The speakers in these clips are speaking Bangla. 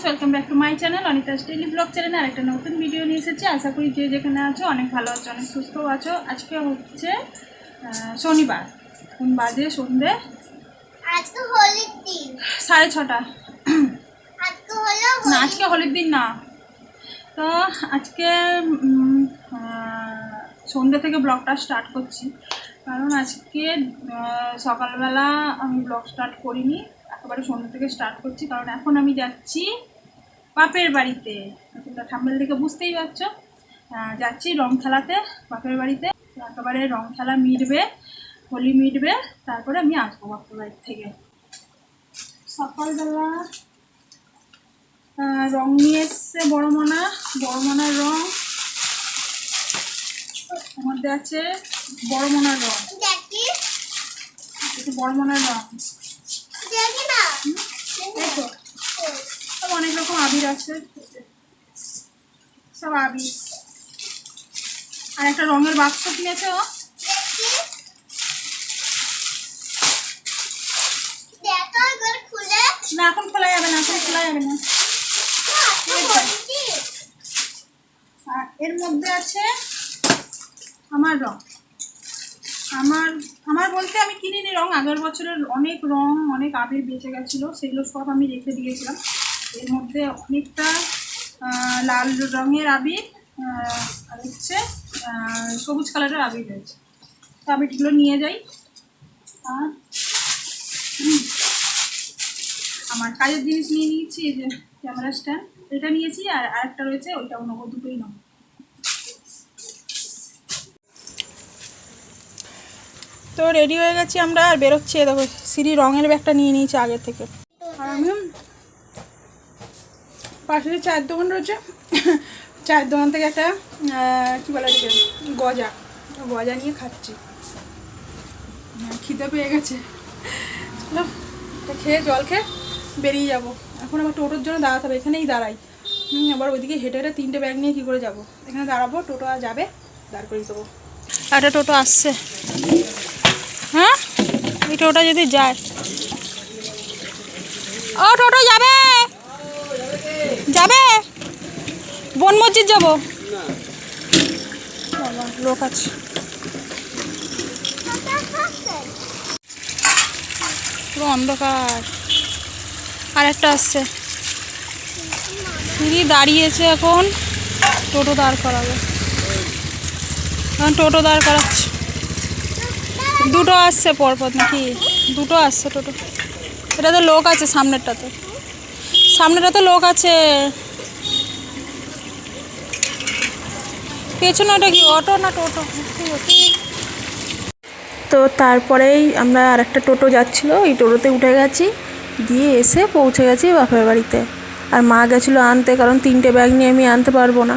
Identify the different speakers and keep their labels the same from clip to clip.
Speaker 1: Guys welcome back to my channel Anita's daily vlog চ্যানেলে আর একটা নতুন ভিডিও নিয়ে এসেছি। আশা করি যে যেখানে আছো অনেক ভালো আছো অনেক সুস্থ আছো। আজকে হচ্ছে শনিবার। এখন বাজে? সন্ধ্যে সাড়ে ছটা। না আজকে হোলির দিন না। তো আজকে সন্ধ্যে থেকে ব্লগটা স্টার্ট করছি। কারণ আজকে সকালবেলা আমি ব্লগ স্টার্ট করিনি। একেবারে সন্ধ্যে থেকে স্টার্ট করছি কারণ এখন আমি যাচ্ছি বাপের বাড়িতে। তোমরা ঠাম্বেল থেকে বুঝতেই পারছ। যাচ্ছি রং খেলাতে বাপের বাড়িতে। একেবারে রং খেলা মিটবে হোলি মিটবে তারপরে আমি আসব বাপের বাড়ি থেকে। সকালবেলা রং নিয়ে এসছে বড় মনা। বড় মনার রং মধ্যে আছে বড় মনার রং।
Speaker 2: দেখি।
Speaker 1: একটু বড় মনার রং।
Speaker 2: দেখি
Speaker 1: সব অনেক রকম আবির আছে। সব আবির। আর একটা রঙের বাক্স কিনেছে? ও না এখন খোলা যাবে না এখন খোলা যাবে না। এর মধ্যে আছে আমার রং। আমার আমার বলতে আমি কিনিনি রং, আগের বছরের অনেক রং, অনেক আবির বেঁচে গেছিল, সেগুলো সব আমি রেখে দিয়েছিলাম। এর মধ্যে অনেকটা লাল রঙের আবির আর হচ্ছে সবুজ কালারের আবির রয়েছে। তো আবিরগুলো নিয়ে যাই। আর আমার কাজের জিনিস নিয়ে নিয়েছি, এই যে ক্যামেরা স্ট্যান্ড, এটা নিয়েছি, আর আরেকটা রয়েছে, ওইটা অন্য, দুটোই নেব তো রেডি হয়ে গেছি আমরা আর বেরোচ্ছি দেখো সিঁড়ি রঙের ব্যাগটা নিয়ে নিয়েছি আগে থেকে। আর আমি পাশে চায়ের দোকান রয়েছে চায়ের দোকান থেকে একটা কী বলে এটাকে গজা গজা নিয়ে খাচ্ছি। হ্যাঁ, খিদে পেয়ে গেছে। চলো খেয়ে জল খেয়ে বেরিয়ে যাব। এখন আবার টোটোর জন্য দাঁড়াতে হবে এখানেই দাঁড়াই। আবার ওইদিকে হেঁটে হেঁটে তিনটে ব্যাগ নিয়ে কী করে যাব? এখানে দাঁড়াবো টোটো আর যাবে দাঁড় করিয়ে দেবো। একটা টোটো আসছে। হ্যাঁ? এই টোটো যদি যায়। ও, টোটো যাবে? যাবে? বন মসজিদ যাব। লোক আছে। পুরো অন্ধকার। আর একটা আসছে। দিদি দাঁড়িয়েছে এখন। টোটো দাঁড় করাবে। এখন টোটো দাঁড় করাচ্ছে। দুটো আসছে পরপর নাকি? দুটো আসছে টোটো এটাতে লোক আছে সামনেরটাতে। সামনেটাতে লোক আছে। পেছনে ওটা কি, অটো না টোটো? তো তারপরেই আমরা আর একটা টোটো যাচ্ছিল, এই টোটোতে উঠে গেছি দিয়ে এসে পৌঁছে গেছি বাপের বাড়িতে। আর মা গেছিল আনতে, কারণ তিনটে ব্যাগ নিয়ে আমি আনতে পারব না।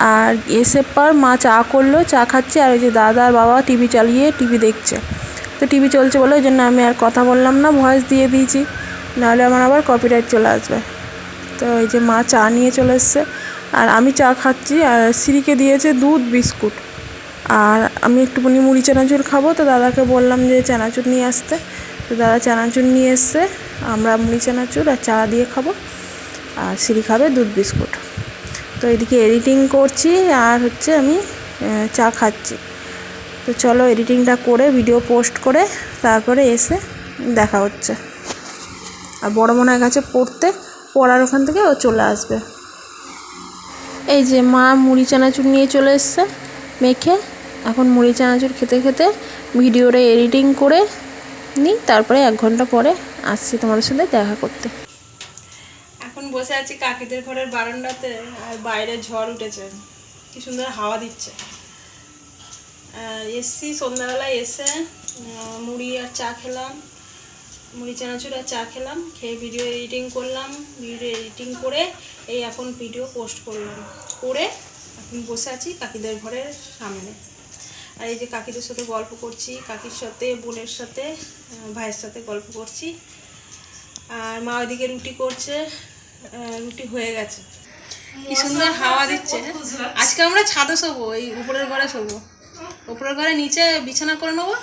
Speaker 1: আর এসে পর মা চা করল, চা খাচ্ছে, আর ওই যে দাদা আর বাবা টিভি চালিয়ে টিভি দেখছে। তো টিভি চলছে বলে ওই জন্য আমি আর কথা বললাম না ভয়েস দিয়ে দিয়েছি। নাহলে আমার আবার কপিরাইট চলে আসবে। তো এই যে মা চা নিয়ে চলে এসছে। আর আমি চা খাচ্ছি, আর সিরিকে দিয়েছে দুধ, বিস্কুট। আর আমি একটুখানি মুড়ি চানাচুর খাব, তো দাদাকে বললাম যে চানাচুর নিয়ে আসতে। তো দাদা চানাচুর নিয়ে এসছে, আমরা মুড়ি চানাচুর আর চা দিয়ে খাব। আর সিঁড়ি খাবে দুধ, বিস্কুট। তো এদিকে এডিটিং করছি আর হচ্ছে আমি চা খাচ্ছি। তো চলো এডিটিংটা করে ভিডিও পোস্ট করে তারপরে এসে দেখা হচ্ছে। আর বড় মনের কাছে পড়তে, পড়ার ওখান থেকে ও চলে আসবে। এই যে মা মুড়ি চানাচুর নিয়ে চলে এসছে মেখে। এখন মুড়ি চানাচুর খেতে খেতে ভিডিওটা এডিটিং করে নিই, তারপরে এক ঘণ্টা পরে আসছি তোমাদের সাথে দেখা করতে। বসে আছি কাকিদের ঘরের বারান্দাতে, আর বাইরে ঝড় উঠেছে। কি সুন্দর হাওয়া দিচ্ছে। এসছি, সন্ধ্যাবেলায় এসে মুড়ি আর চা খেলাম। মুড়ি, চানাচুর আর চা খেলাম। খেয়ে ভিডিও এডিটিং করলাম। ভিডিও এডিটিং করে এই এখন ভিডিও পোস্ট করলাম। করে এখন বসে আছি কাকিদের ঘরের সামনে। আর এই যে কাকিদের সাথে গল্প করছি, কাকির সাথে, বোনের সাথে ভাইয়ের সাথে গল্প করছি। আর মা ওইদিকে রুটি করছে। রুটি হয়ে গেছে। কি সুন্দর হাওয়া দিচ্ছে। আজকে আমরা ছাদে শোবো এই উপরের ঘরে শোবো। উপরের ঘরে নিচে বিছানা করে নেব না।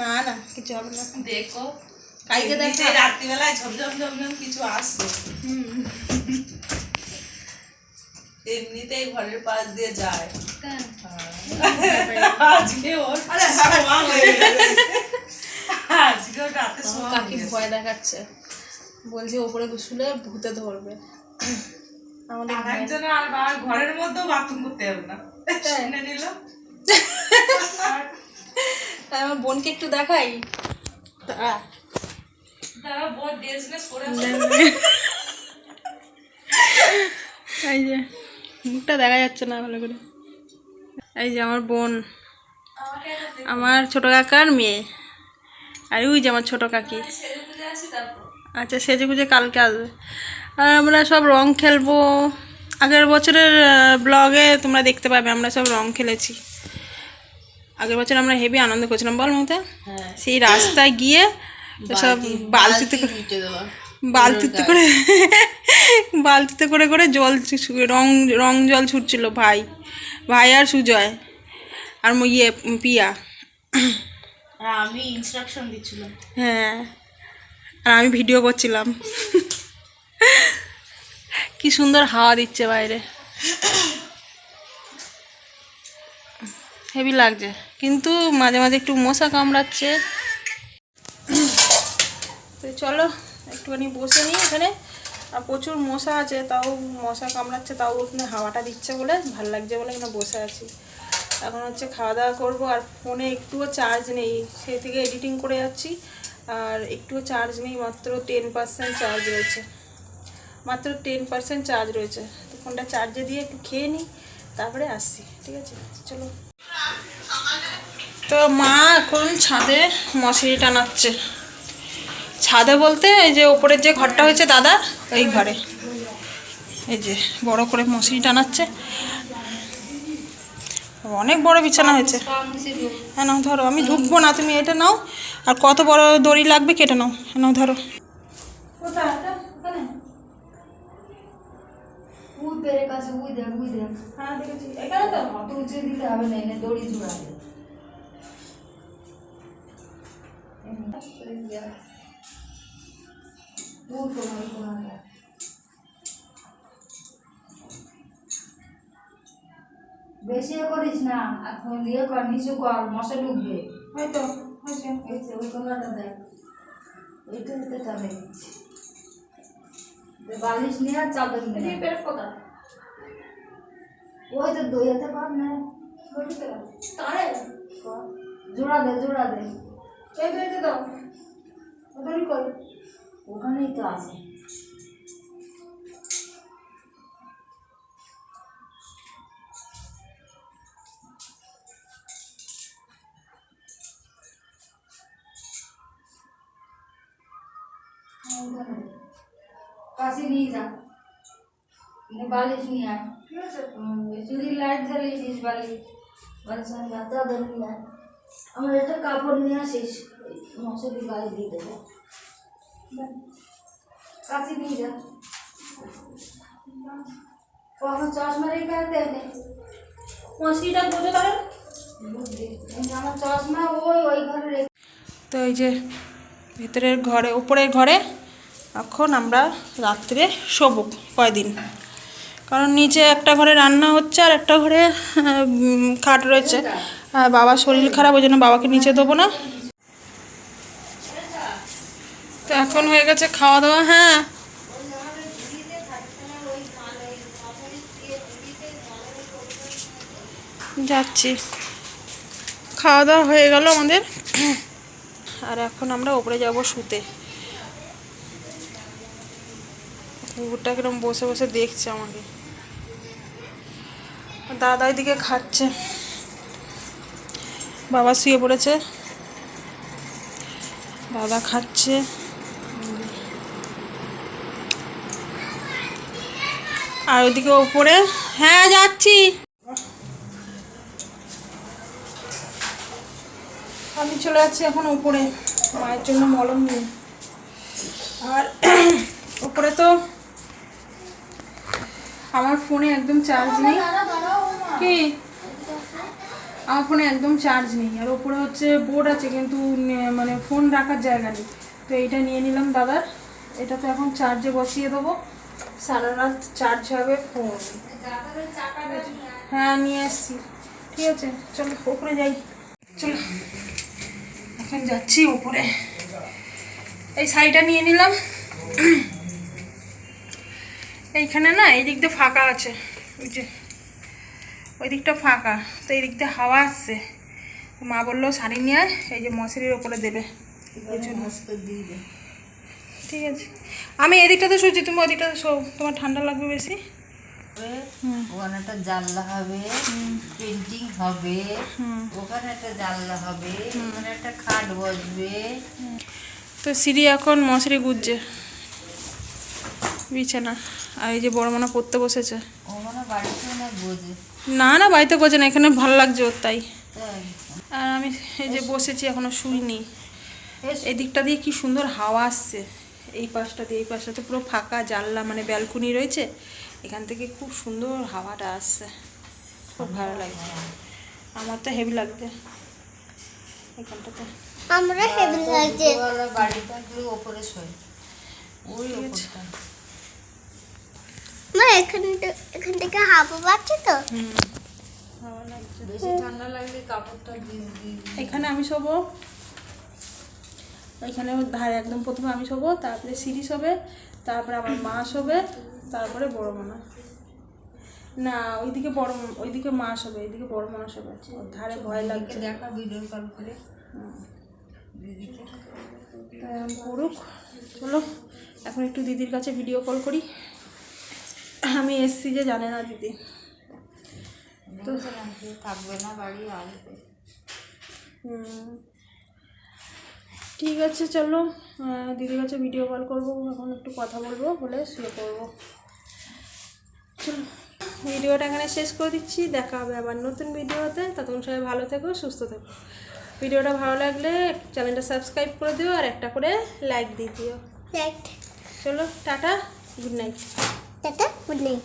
Speaker 1: না না কিছু হবে না।
Speaker 3: দেখো
Speaker 1: কালকে দেখা
Speaker 3: এমনিতেই রাত্রিবেলায় ঝমঝম ঝমঝম কিছু আসছে এমনিতেই ঘরের পাশ দিয়ে যায়। আজকে ওর। আজকে ওর রাতে
Speaker 1: কাকি ভয় দেখাচ্ছে বলছে ওপরে শুলে ভূতে ধরবে আমাদের
Speaker 3: আর আর ঘরের মধ্যেও বাথরুম করতে হবে না শুনে নিল
Speaker 1: আমার বোনকে একটু দেখাই এই যে, মুখটা দেখা যাচ্ছে না ভালো করে এই যে আমার বোন আমার ছোট কাকার মেয়ে। আর ওই যে আমার ছোট কাকি। আচ্ছা সেজে গুজে কালকে আসবে। আর আমরা সব রং খেলব। আগের বছরের ব্লগে তোমরা দেখতে পাবে আমরা সব রং খেলেছি। আগের বছর আমরা হেভি আনন্দ করছিলাম বল মমতা? সেই রাস্তায় গিয়ে সব বালতিতে বালতিতে করে বালতিতে করে করে জল রং রং জল ছুটছিল ভাই। ভাই আর সুজয় আর ইয়ে পিয়া।
Speaker 3: আমি ইনস্ট্রাকশন দিচ্ছিলাম।
Speaker 1: হ্যাঁ আর আমি ভিডিও করছিলাম। কি সুন্দর হাওয়া দিচ্ছে বাইরে। হেভি লাগছে কিন্তু মাঝে মাঝে একটু মশা কামড়াচ্ছে। তো চলো। একটুখানি বসে নিই এখানে। আর প্রচুর মশা আছে, তাও মশা কামড়াচ্ছে, তাও ওখানে হাওয়াটা দিচ্ছে বলে, ভালো লাগছে বলে এখানে বসে আছি। এখন হচ্ছে খাওয়া দাওয়া করব, আর ফোনে একটুও চার্জ নেই, সেই থেকে এডিটিং করে যাচ্ছি। আর একটুও চার্জ নেই, মাত্র টেন পার্সেন্ট চার্জ রয়েছে। মাত্র টেন পার্সেন্ট চার্জ রয়েছে। তো ফোনটা চার্জে দিয়ে একটু খেয়ে নিই, তারপরে আসছি, ঠিক আছে? চলো। তো মা এখন ছাদে মশারি টানাচ্ছে। ছাদে বলতে এই যে ওপরের যে ঘরটা হয়েছে দাদা এই ঘরে। এই যে বড় করে মশারি টানাচ্ছে। অনেক বড় বিছানা হয়েছে। হ্যাঁ নাও ধরো আমি ঢুকবো না তুমি এটা নাও। আর কত বড় দড়ি লাগবে কেটে নাও। হ্যাঁ, নাও ধরো।
Speaker 4: উই বেশি করিস না এখন ইয়ে কর নিচু কর মশা ঢুকবে।
Speaker 1: হয়তো হয়েছে।
Speaker 4: যে ওই কোনাটা দেখ ওইটা দিতে চাবে বালিশ নিয়ে আর চাদর নিয়ে
Speaker 1: পেরে কথা
Speaker 4: ওই তো দইয়াতে পার না।
Speaker 1: তারে?
Speaker 4: জোড়া দে জোড়া দে।
Speaker 1: এই তো দাও। দড়ি কই
Speaker 4: ওখানেই তো আছে ওখানে দে। কাছে নিয়ে যা নে বালিশ নিয়ে আয়
Speaker 1: ঠিক আছে
Speaker 4: হুম, ওই চুরি লাইট জ্বালিয়ে দিস বালিশ বালিশ আমি বাচ্চা ধরে নিয়ে আয় আমার একটা কাপড় নিয়ে আসিস ওই মশারি গায়ে দিয়ে দেবো কাছে নিয়ে যা। কখন চশমা রেখে আনতে হবে
Speaker 1: মশারিটা বোঝো তাহলে
Speaker 4: বুঝলি এই যে আমার চশমা ওই ওই ঘরে রেখে
Speaker 1: তো এই যে ভেতরের ঘরে উপরের ঘরে এখন আমরা রাত্রে শোবো কয়দিন। কারণ নিচে একটা ঘরে রান্না হচ্ছে আর একটা ঘরে খাট রয়েছে। আর বাবার শরীর খারাপ ওই জন্য বাবাকে নিচে দেবো না তো এখন হয়ে গেছে খাওয়া দাওয়া হ্যাঁ। যাচ্ছি। খাওয়া দাওয়া হয়ে গেল আমাদের। আর এখন আমরা ওপরে যাব শুতে। কুকুরটা কিরম বসে বসে দেখছে আমাকে। দাদা এদিকে খাচ্ছে। বাবা শুয়ে পড়েছে। দাদা খাচ্ছে। আর ওইদিকে ওপরে হ্যাঁ যাচ্ছি। আমি চলে যাচ্ছি এখন উপরে মায়ের জন্য মলম নিয়ে। আর উপরে তো আমার ফোনে একদম চার্জ নেই। কি? আমার ফোনে একদম চার্জ নেই। আর ওপরে হচ্ছে বোর্ড আছে, কিন্তু মানে ফোন রাখার জায়গা নেই। তো এইটা নিয়ে নিলাম দাদার। এটা তো এখন চার্জে বসিয়ে দেবো। সারা রাত চার্জ হবে ফোন হ্যাঁ নিয়ে এসছি ঠিক আছে, চলো ওপরে যাই। চলো। এখন যাচ্ছি ওপরে। এই শাড়িটা নিয়ে নিলাম। এইখানে না, এই দিক দিয়ে ফাঁকা আছে। ওই যে, ওই দিকটা ফাঁকা। তো এই দিক দিয়ে হাওয়া আসছে। মা বলল শাড়ি নিয়ে এই যে মশারির ওপরে দেবে। ঠিক আছে। আমি এদিকটাতে শুয়েছি তুমি ওই দিকটাতে শো তোমার ঠান্ডা লাগবে বেশি?
Speaker 4: ওখানে একটা জানলা হবে পেন্টিং হবে ওখানে একটা জানলা হবে ওখানে একটা খাট বসবে।
Speaker 1: তো সিঁড়ি এখন মশারি গুজছে। বিছানা আর এই যে বড় মনে পড়তে বসেছে।
Speaker 4: বোঝে?
Speaker 1: না না বাড়িতে করছে না এখানে ভালো লাগছে ওর তাই।
Speaker 4: তাই?
Speaker 1: আর আমি এই যে বসেছি এখনও শুইনি। এদিকটা দিয়ে কি সুন্দর হাওয়া আসছে। এই পাশটা দিয়ে এই পাশটাতে পুরো ফাঁকা জানলা মানে ব্যালকনি রয়েছে। এখান থেকে খুব সুন্দর হাওয়াটা আসছে। খুব ভালো লাগছে। আমার তো হেভি লাগছে। এখানটাতে।
Speaker 2: আমরা হেভি লাগছে।
Speaker 4: ওরা বাড়ি থাকলে ওপরে শোয় ওই ওপরটা।
Speaker 2: মা এখান থেকে- এখান থেকে হাওয়া পাচ্ছে তো?
Speaker 1: হুম। লাগছে।
Speaker 4: বেশি ঠান্ডা লাগলে কাপড়টা
Speaker 1: এখানে আমি শোবো। ওর ধারে একদম প্রথমে আমি শোবো তারপরে সিরিজ হবে তারপরে আমার মা শোবে তারপরে বড় মানা না ওইদিকে বড় ওইদিকে মা শোবে এইদিকে বড় মানা শোবে। ওর ধারে ভয় লাগছে।
Speaker 4: দেখা ভিডিও কল করে।
Speaker 1: করুক চলো এখন একটু দিদির কাছে ভিডিও কল করি। আমি এসছি যে জানে না দিদি।
Speaker 4: তো থাকবে না বাড়ি আসবে।
Speaker 1: হুম। ঠিক আছে চলো। দিদির কাছে ভিডিও কল করব এখন একটু কথা বলব বলে শুয়ে পড়ব। চলো ভিডিওটা এখানে শেষ করে দিচ্ছি। দেখা হবে আবার নতুন ভিডিওতে। ততক্ষণ সবাই ভালো থেকো সুস্থ থেকো। ভিডিওটা ভালো লাগলে চ্যানেলটা সাবস্ক্রাইব করে দিও আর একটা করে লাইক দিয়ে দিও। চলো tata good night
Speaker 2: tata good night